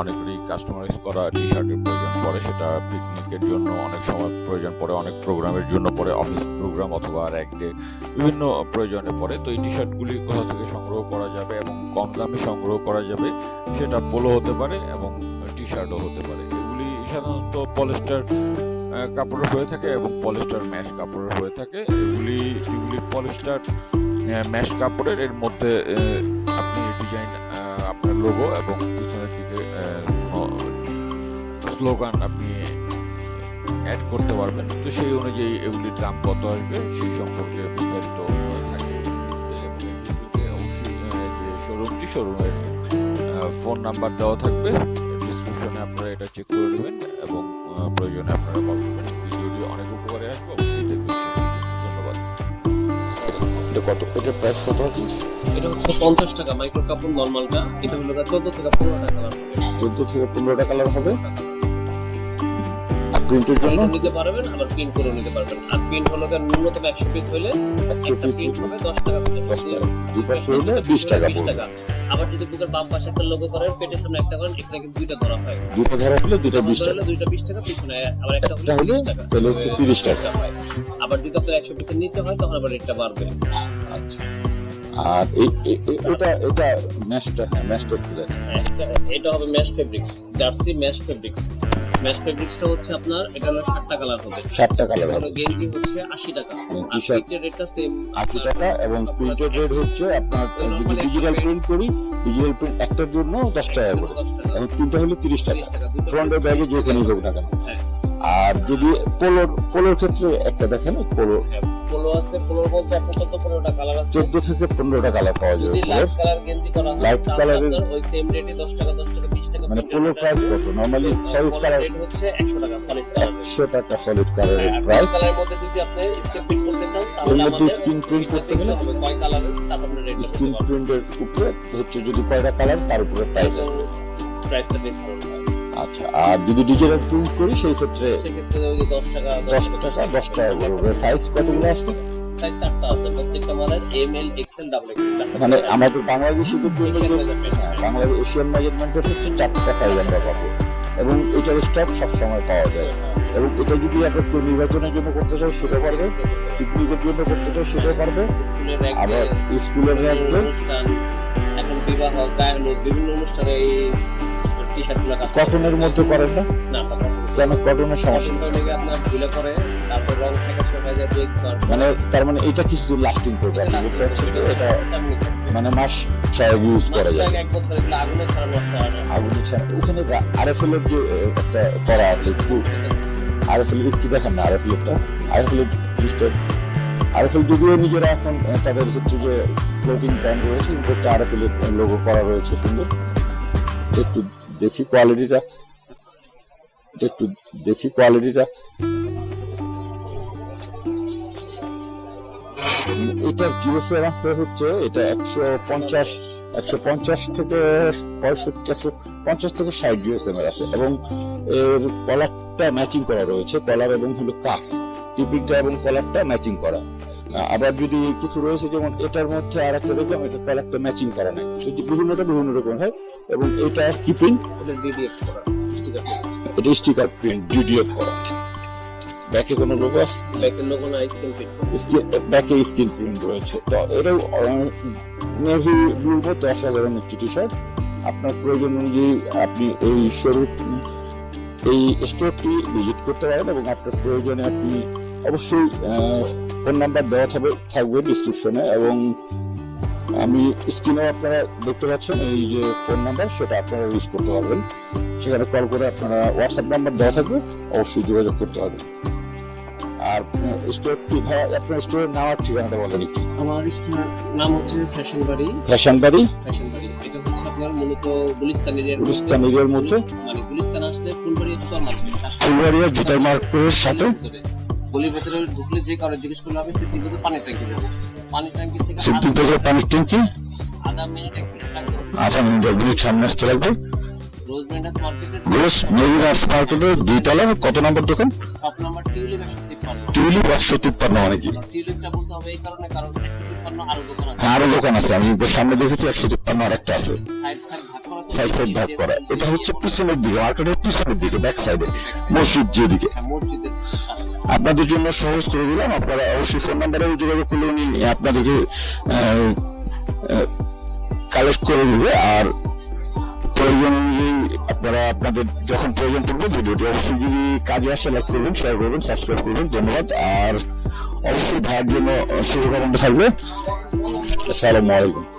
অনেকেরই কাস্টমাইজ করা টি শার্টের প্রয়োজন পড়ে, সেটা পিকনিকের জন্য অনেক সময় প্রয়োজন পড়ে, অনেক প্রোগ্রামের জন্য পড়ে অফিস প্রোগ্রাম অথবা র্যাক ডে বিভিন্ন প্রয়োজনে পড়ে। তো এই টি শার্টগুলি কোথা থেকে সংগ্রহ করা যাবে এবং কম দামে সংগ্রহ করা যাবে, সেটা পোলো হতে পারে এবং টি শার্টও হতে পারে। এগুলি সাধারণত পলিস্টার কাপড়ের হয়ে থাকে এবং পলিস্টার ম্যাশ কাপড়ের হয়ে থাকে। এগুলি যেগুলি পলিস্টার ম্যাশ কাপড়ের, এর মধ্যে আপনি ডিজাইন আপনার লোগো এবং স্লোগান আপনি অ্যাড করতে পারবেন। তো সেই অনুযায়ী এগুলির দাম কত আসবে সেই সম্পর্কে বিস্তারিত থাকে। অবশ্যই যে শোরুমটি শোরুমের ফোন নাম্বার দেওয়া থাকবে। ডিসক্রিপশনে আপনারা এটা চেক করে নেবেন এবং প্রয়োজনে আপনারা কল করবেন। ভিডিওটি অনেক উপকারে আসবে অবশ্যই দেখবেন। ধন্যবাদ। এটা কত? এটার প্রাইস কত আছে? এটা হচ্ছে পঞ্চাশ টাকা মাইক্রো কাপড় নর্মালটা এটা হলো চোদ্দ থেকে পনেরো টাকা চোদ্দ থেকে পনেরোটা কালার হবে। প্রিন্টের জন্য? নিতে পারবেন আবার প্রিন্ট করে নিতে পারবেন। আর প্রিন্ট হলো গিয়ে ন্যূনতম একশো পিস হলে একটা প্রিন্ট হবে দশ টাকা। দশ টাকা। দুই পাশে হলে বিশ টাকা বিশ টাকা। আবার যদি বুকের বাম পাশে একটা লোগো করেন পেটের সামনে একটা করেন এখানে কিন্তু দুইটা ধরা হয়। দুটো ধরা হলে বিশ ধরা টাকা। দুইটা বিশ টাকা পিছনে আবার একটা হলে হলে 30 টাকা। তাহলে হচ্ছে তিরিশ টাকা। আবার যদি আপনার একশো পিসের নিচে হয় তখন আবার রেটটা বাড়বে। আচ্ছা। আর এটা এটা ম্যাশটা হ্যাঁ ম্যাশটা এটা হবে mesh fabrics jersey mesh fabrics mesh ফেব্রিক্সটা হচ্ছে আপনার এটা হলো কালার হবে। ষাটটা কালার হবে। গেঞ্জি হচ্ছে আশি টাকা। রেটটা সেম এবং প্রিন্টেড রেট হচ্ছে আপনার যদি ডিজিটাল প্রিন্ট করি ডিজিটাল প্রিন্ট একটার জন্য দশ টাকা করে। এবং তিনটা হলে তিরিশ টাকা। তিরিশ টাকা দুটো ফ্রন্টের ব্যাগে যেখানেই হোক না কেন। হ্যাঁ। আর যদি পোলোর পোলোর ক্ষেত্রে একটা দেখেন পোলো পোলো আছে পোলোর মধ্যে আপনার চোদ্দ পনেরোটা কালার আছে। চোদ্দ থেকে পনেরোটা কালার পাওয়া যাবে লাইট কালার গেঞ্জি করা ওই সেম রেটে দশ টাকা দশ টাকা বিশ টাকা মানে printed প্রাইস কত? নর্মালি সলিড কালার হচ্ছে একশো টাকা সলিড কালার একশো টাকা সলিড কালারের প্রাইস কালারের মধ্যে যদি আপনি স্ক্রিন প্রিন্ট করতে চান তাহলে আমাদের স্ক্রিন প্রিন্ট করতে গেলে কয় কালারের তারপর রেট স্ক্রিন প্রিন্টের উপরে হচ্ছে যদি কয়টা কালার তার উপরে প্রাইস প্রাইসটা নির্ধারণ হয় আচ্ছা আর যদি ডিজিটাল প্রিন্ট করি সেই ক্ষেত্রে সেক্ষেত্রে ওই দশ টাকা দশ টাকা দশ টাকা সাইজ কতগুলো আসবে সাইজ চারটা আছে। প্রত্যেকটা মালের M L XL double XL মানে আমাদের এশিয়ান মেজারমেন্ট হ্যাঁ, বাংলাদেশ হচ্ছে চারটা সাইজ আমরা পাবো। এবং এটার স্টক সবসময় পাওয়া যায়। এবং এটা যদি কেউ নির্বাচনের জন্য করতে চাও সেটা পারবে। পিকনিকের জন্য করতে চাও সেটাও পারবে। স্কুলের আবার স্কুলের অনুষ্ঠান এখন বিবাহ বিভিন্ন অনুষ্ঠানে এই টি কাজ কটনের মধ্যে করেন না? না কেন কটনের সমস্যা? কটনটা আপনার ধুলে করে তারপর রং থেকে হয়ে যায় দুই মানে তার মানে এটা কিছু লাস্টিং করবে? এটা মানে মাস ছয় ইউজ করা যায়। এক বছর এগুলো আগুনে ছাড়া নষ্ট হয় না। আগুন ছাড়া ওখানে আরএফএল এর যে একটা করা আছে একটু আরএফএল একটু দেখেন না আরএফএল এরটা। আরএফএল জিনিসটা আরএফএল যদিও নিজেরা এখন তাদের হচ্ছে যে ক্লোথিং ব্র্যান্ড রয়েছে কিন্তু একটা আরএফএল লোগো করা রয়েছে সুন্দর। একটু দেখি কোয়ালিটিটা একটু দেখি কোয়ালিটিটা এটা জিরো সেভেন হচ্ছে, এটা একশো পঞ্চাশ একশো পঞ্চাশ থেকে পঁয়ষট্টি, একশো পঞ্চাশ থেকে ষাট জিএসএম এর আছে। এবং এর কলারটা ম্যাচিং করা রয়েছে কলার এবং হলো কাফ টিপিকটা এবং কলারটা ম্যাচিং করা। আবার যদি কিছু রয়েছে যেমন এটার মধ্যে আর একটা দেখলাম এটা কলারটা ম্যাচিং করা নাই। এই যে বিভিন্নটা বিভিন্ন রকম হয় এবং এটা কিপিং এটা ডিডিএফ করা স্টিকার এটা স্টিকার প্রিন্ট ডিডিএফ করা। ব্যাকে কোনো লোগো আছে? ব্যাকের লোগো না স্ক্রিন প্রিন্ট ব্যাকে স্কিন প্রিন্ট রয়েছে। তো এটাও নেভি ব্লুর মধ্যে অসাধারণ একটি টি শার্ট আপনার প্রয়োজন অনুযায়ী আপনি এই শোরুম এই স্টোরটি ভিজিট করতে পারেন এবং আপনার প্রয়োজনে আপনি অবশ্যই ফোন নাম্বার দেওয়া থাকবে থাকবে ডিসক্রিপশনে এবং আমি স্ক্রিনেও আপনারা দেখতে পাচ্ছেন এই যে ফোন নাম্বার সেটা আপনারা ইউজ করতে পারবেন। সেখানে কল করে আপনারা হোয়াটসঅ্যাপ নাম্বার দেওয়া থাকবে অবশ্যই যোগাযোগ করতে পারবেন। আর স্টোরটি ভাই আপনার স্টোরের নাম আর ঠিকানাটা বলেন একটু আমার স্টোর নাম হচ্ছে ফ্যাশন বাড়ি ফ্যাশন বাড়ি ফ্যাশন বাড়ি এটা হচ্ছে আপনার মূলত গুলিস্তান এরিয়ার গুলিস্তান এরিয়ার মধ্যে? মানে গুলিস্তান আসলে ফুলবাড়ি সুপার মার্কেট। ফুলবাড়িয়া জুতার মার্কেটের সাথে? গলির ভেতরে ঢুকলে যে কারও জিজ্ঞেস করলে হবে সে পানির ট্যাঙ্কি পানির ট্যাঙ্কি থেকে পানির ট্যাঙ্কি? আধা মিনিট এক মিনিট লাগবে মিনিট সামনে আসতে লাগবে। রোজ কত নম্বর দোকান? নাম্বার টিউলিপ একশো তিপ্পান্ন। টিউলিপ একশো তিপ্পান্ন মানে কি? টিউলিপটা বলতে হবে এই কারণে কারণ একশো তিপ্পান্ন আরও দোকান আছে। আরও দোকান আছে আমি সামনে দেখেছি একশো তিপ্পান্ন আর একটা আছে। সাইড সাইড ভাগ করা এটা হচ্ছে পিছনের দিকে মার্কেটের পিছনের দিকে ব্যাক সাইডে মসজিদ যেদিকে। মসজিদের আপনাদের জন্য সহজ করে দিলাম। আপনারা অবশ্যই ফোন নাম্বারে যোগাযোগ করলে উনি আপনাদেরকে কালেক্ট করে দেবে। আর প্রয়োজন অনুযায়ী আপনারা আপনাদের যখন প্রয়োজন পড়বে ভিডিওটি অবশ্যই যদি কাজে আসে লাইক করবেন শেয়ার করবেন সাবস্ক্রাইব করবেন। ধন্যবাদ। আর অবশ্যই ভাইয়ের জন্য শুভকামনা থাকবে। আসসালামু আলাইকুম।